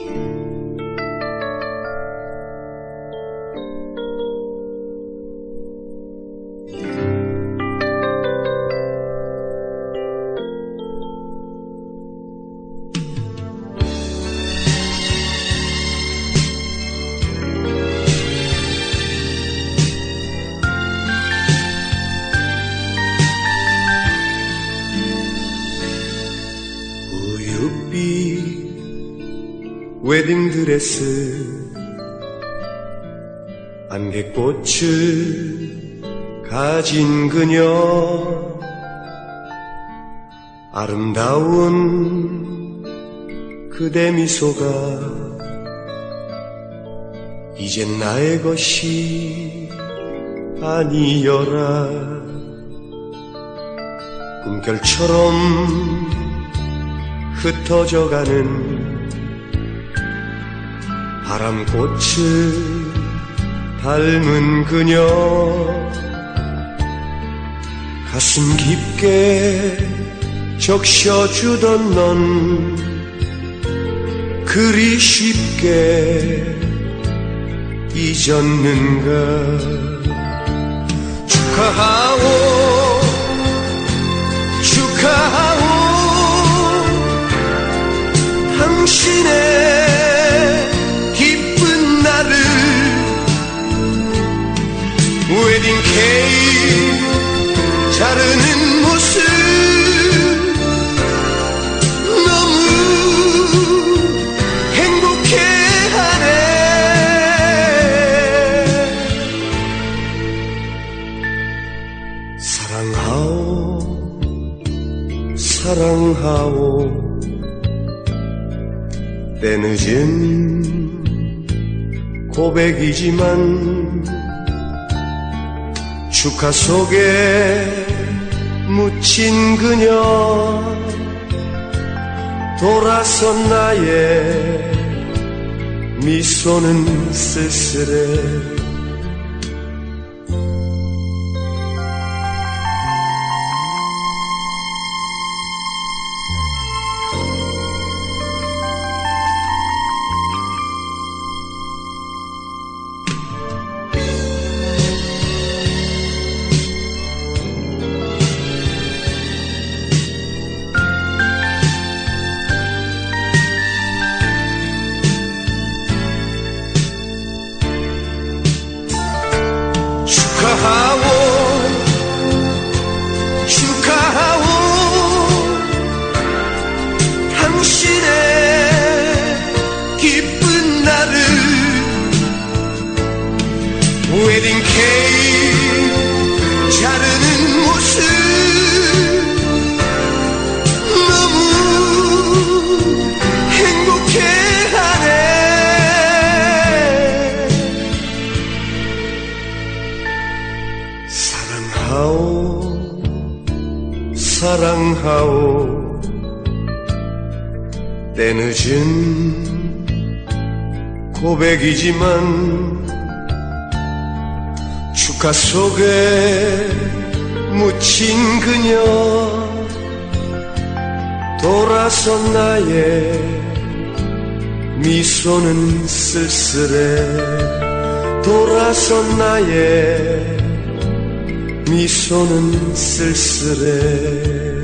you. 웨딩드레스 안개꽃을 가진 그녀 아름다운 그대 미소가 이젠 나의 것이 아니여라. 꿈결처럼 흩어져가는 바람꽃을 닮은 그녀. 가슴 깊게 적셔주던 넌 그리 쉽게 잊었는가. 축하하오 축하하오. 당신의 웨딩 케이크 자르는 모습. 너무 행복해하네. 사랑하오 사랑하오. 때늦은 고백이지만 축하 속에 묻힌 그녀 돌아선 나의 미소는 쓸쓸해 웨딩 케이크 자르는 모습 너무 행복해하네. 사랑하오 사랑하오. 때늦은 고백이지만 축하 속에 묻힌 그녀 돌아선 나의 미소는 쓸쓸해. 돌아선 나의 미소는 쓸쓸해